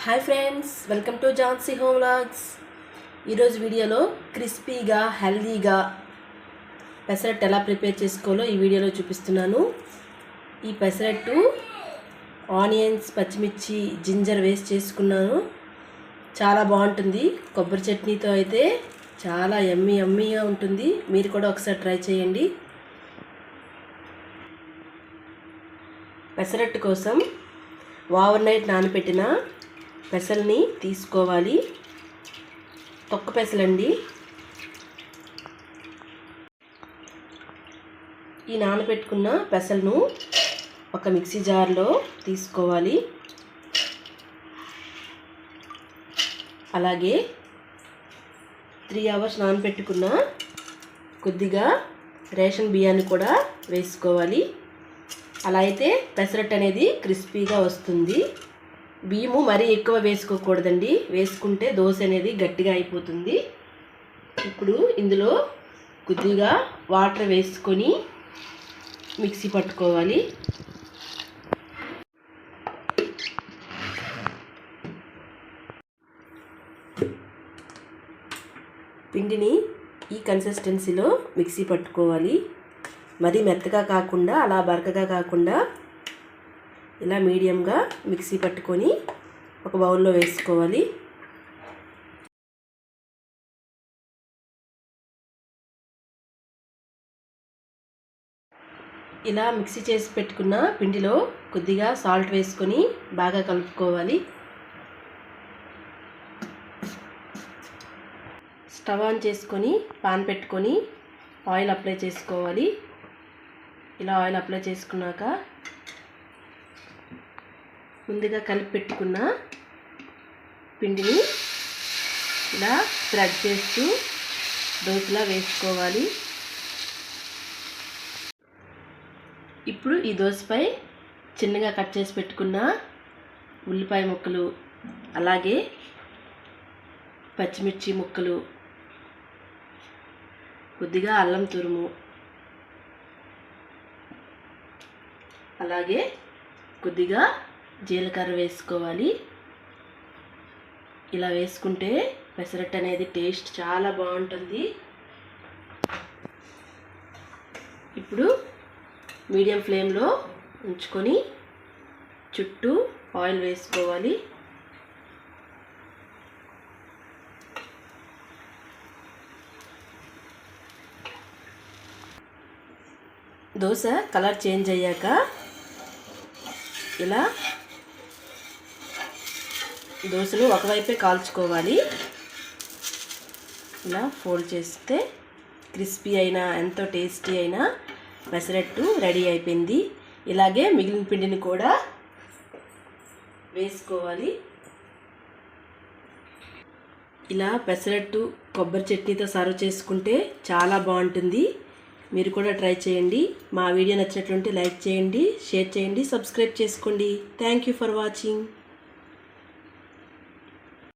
Hi friends welcome to Jhansi home vlogs ఈరోజు వీడియోలో క్రిస్పీగా హెల్దీగా పెసరట్టు ఎలా ప్రిపేర్ చేసుకోవాలో ఈ వీడియోలో చూపిస్తున్నాను. ఈ పెసరట్టు ఆనియన్స్ పచ్చిమిర్చి జింజర్ వేస్ట్ చేసుకున్నాను. చాలా బాగుంటుంది. కొబ్బరి చట్నీతో అయితే చాలా ఎమ్మీ ఎమ్మీగా ఉంటుంది. మీరు కూడా ఒకసారి ట్రై చేయండి. పెసరట్టు కోసం ఓవర్ నైట్ నానబెట్టిన పెసల్ని తీసుకోవాలి. తొక్క పెసలండి. ఈ నానబెట్టుకున్న పెసలను ఒక మిక్సీ జార్లో తీసుకోవాలి. అలాగే త్రీ అవర్స్ నానబెట్టుకున్న కొద్దిగా రేషన్ బియ్యాన్ని కూడా వేసుకోవాలి. అలా అయితే పెసరట్ అనేది క్రిస్పీగా వస్తుంది. బియ్యము మరీ ఎక్కువ వేసుకోకూడదండి. వేసుకుంటే దోశ అనేది గట్టిగా అయిపోతుంది. ఇప్పుడు ఇందులో కొద్దిగా వాటర్ వేసుకొని మిక్సీ పట్టుకోవాలి. పిండిని ఈ కన్సిస్టెన్సీలో మిక్సీ పట్టుకోవాలి. మరీ మెత్తగా కాకుండా అలా బరకగా కాకుండా ఇలా మీడియంగా మిక్సీ పట్టుకొని ఒక బౌల్లో వేసుకోవాలి. ఇలా మిక్సీ చేసి పెట్టుకున్న పిండిలో కొద్దిగా సాల్ట్ వేసుకొని బాగా కలుపుకోవాలి. స్టవ్ ఆన్ చేసుకొని పాన్ పెట్టుకొని ఆయిల్ అప్లై చేసుకోవాలి. ఇలా ఆయిల్ అప్లై చేసుకున్నాక ముందుగా కలిపి పెట్టుకున్న పిండిని ఇలా స్ప్రెడ్ చేస్తూ దోశలా వేసుకోవాలి. ఇప్పుడు ఈ దోశపై చిన్నగా కట్ చేసి పెట్టుకున్న ఉల్లిపాయ ముక్కలు అలాగే పచ్చిమిర్చి ముక్కలు కొద్దిగా అల్లం తురుము అలాగే కొద్దిగా జీలకర్ర వేసుకోవాలి. ఇలా వేసుకుంటే పెసరట్టు అనేది టేస్ట్ చాలా బాగుంటుంది. ఇప్పుడు మీడియం ఫ్లేమ్లో ఉంచుకొని చుట్టూ ఆయిల్ వేసుకోవాలి. దోశ కలర్ చేంజ్ అయ్యాక ఇలా దోశలు ఒకవైపే కాల్చుకోవాలి. ఇలా ఫోల్డ్ చేస్తే క్రిస్పీ అయినా ఎంతో టేస్టీ అయినా పెసరట్టు రెడీ అయిపోయింది. ఇలాగే మిగిలిన పిండిని కూడా వేసుకోవాలి. ఇలా పెసరట్టు కొబ్బరి చట్నీతో సర్వ్ చేసుకుంటే చాలా బాగుంటుంది. మీరు కూడా ట్రై చేయండి. మా వీడియో నచ్చినట్లుంటే లైక్ చేయండి షేర్ చేయండి సబ్స్క్రైబ్ చేసుకోండి. Thank you for watching.